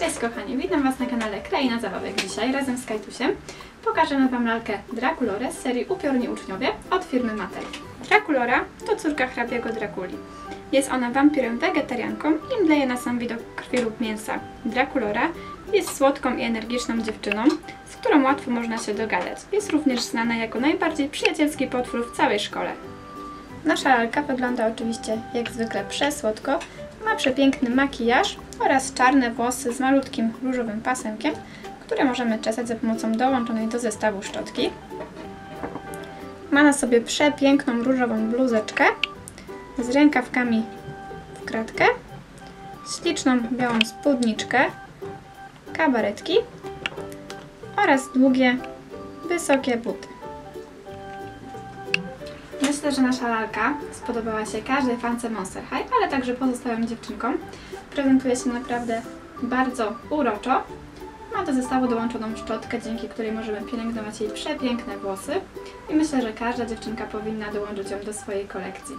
Cześć kochani, witam Was na kanale Kraina Zabawek. Dzisiaj razem z Kajtusiem pokażemy Wam lalkę Draculore z serii Upiorni Uczniowie od firmy Mattel. Draculora to córka hrabiego Drakuli. Jest ona wampirem wegetarianką i mdleje na sam widok krwi lub mięsa. Draculora jest słodką i energiczną dziewczyną, z którą łatwo można się dogadać. Jest również znana jako najbardziej przyjacielski potwór w całej szkole. Nasza lalka wygląda oczywiście jak zwykle przesłodko, ma przepiękny makijaż oraz czarne włosy z malutkim różowym pasemkiem, które możemy czesać za pomocą dołączonej do zestawu szczotki. Ma na sobie przepiękną różową bluzeczkę z rękawkami w kratkę, śliczną białą spódniczkę, kabaretki oraz długie, wysokie buty. Myślę, że nasza lalka spodobała się każdej fance Monster High, ale także pozostałym dziewczynkom. Prezentuje się naprawdę bardzo uroczo. Ma do zestawu dołączoną szczotkę, dzięki której możemy pielęgnować jej przepiękne włosy i myślę, że każda dziewczynka powinna dołączyć ją do swojej kolekcji.